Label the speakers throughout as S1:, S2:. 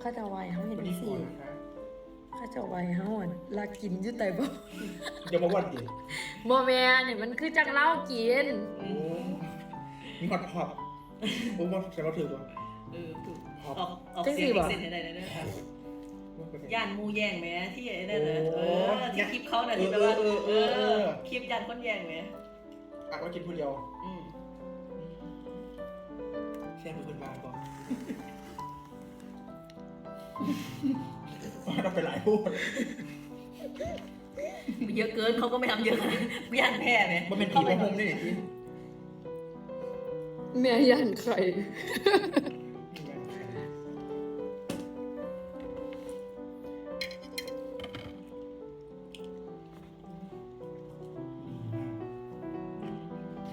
S1: เข้าเจะวายเขาเห็น
S2: วัน
S1: จั
S2: นี้
S1: ง
S2: ก่
S1: สี่
S2: อนนะคะ
S1: เข้าเจะวายเขาอะลากินอยุ่แต่บ่
S2: เดี๋ยวมาวันดิ
S1: บ่แม่นนี่มันคือจังเล่ากิน
S2: โอ้มีฮอตพอปโอ้ว่าแต่เราถือว่า
S3: เออถูก
S2: ครับ
S3: ออกออกเสียงอีกเส้นให้ได้เลยเด้อย่านหมูแย่งแหมที่ไอ้นั่นน่ะเออที่คลิปเขาน่ะที่แบบว่า
S2: เออเออเออ
S3: คลิปย่านคนแย่งแหม
S2: อะว่ากินผู้เดียว
S3: อืม
S2: แช่มือคนบางก่อน เราไปหลายพูด
S3: เยอะเกินเขาก็ไม่ทำเยอะนะย่านแพ้ไหม
S2: มันเป็นผีพระพรหมนี่ที่
S1: แม่ยันไข่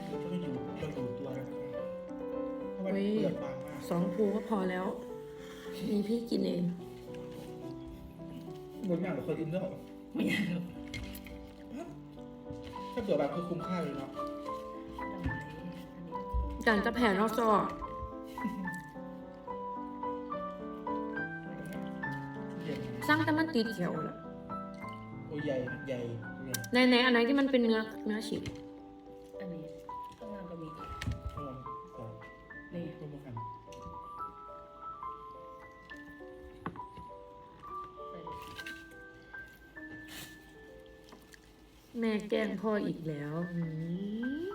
S2: เราต้องอยู่เราอยู่ตัวนะครับเพราะว่าเปลือกบางมาก
S1: สองภูก็พอแล้ว มีพี่กินเอง
S2: บนอย่างเราเคยกินด้วยเหรอ
S3: ไม่ย่านหรอก
S2: ถ้าเปลือกบางคือคุ้มค่าเลยเนาะ
S1: จานจะแผ่นอกจอ
S2: เย็น
S1: สร้างแต่มันติดเขียวแหละ
S2: โอ้ยใหญ่ใหญ่เนี่ย
S1: ในในอันไหนที่มันเป็นเนื้อเนื้อฉีก
S3: อันนี้ข้างล่างก็มี
S2: ข้างบนต่อ
S3: นี่
S2: ตัวมัน
S1: แม่แกล้งพ่ออีกแล้วอืม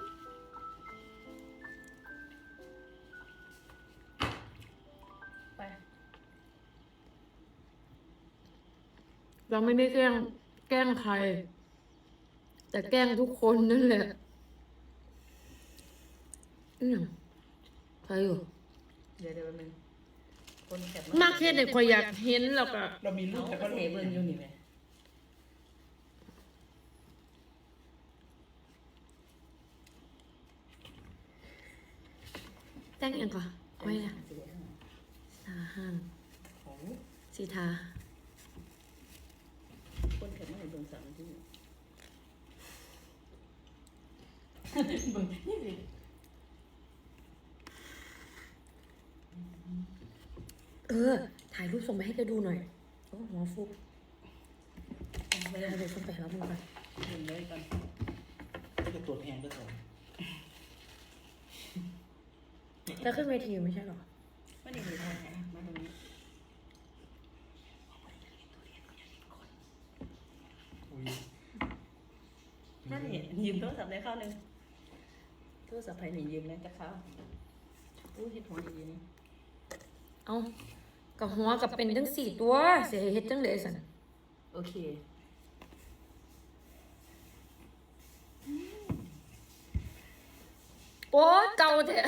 S3: ไป
S1: เราไม่ได้แกล้งแกล้งใคร แต่แกล้งทุกคนนั่นแหละอืมใครอยู่
S3: เดี๋ยวเดี๋ยวแป๊บนึงคนแคป
S1: มากแค่ไหนคอยอยากเห็นแล้วก็
S2: เรามีรู
S3: เอา
S2: ปแต่
S3: ก็
S2: ก็
S3: เทเบิร์นอยู่นี่ไหม
S1: แต่งเองก่อนไว้นะสาห้าง
S3: ของ
S1: สีทา
S3: คนแคปมาให้เบิร์นสามที่เบิร์นนี่สิ
S1: เออ ถ่ายรูปส่งไปให้แกดูหน่อยโอ้หัวฟุบ
S3: ไม่ได้
S1: เดี๋ยวส่งไปหามึงก่อน
S3: หนึ่งเลยก่อน
S2: จะตรวจแอนด้วยก่อน
S1: แล้วขึ้นเวทีอยู่ไม่ใช่เหรอ
S3: ไม่ได้มีทางไหนมาตรงนี้
S2: อุ้ย
S3: นั่นนี่ยืมโทรศัพท์ได้เข้าหนึ่งโทรศัพท์ใครหนียืมนะจะเข้าอู้เห็ดหัวดีๆนี่
S1: เอากับหัวกับเป็นทั้งสี่ตัว เสียเฮ็ดจังเลยสัน
S3: โอเค
S1: โอ้เก่าแท้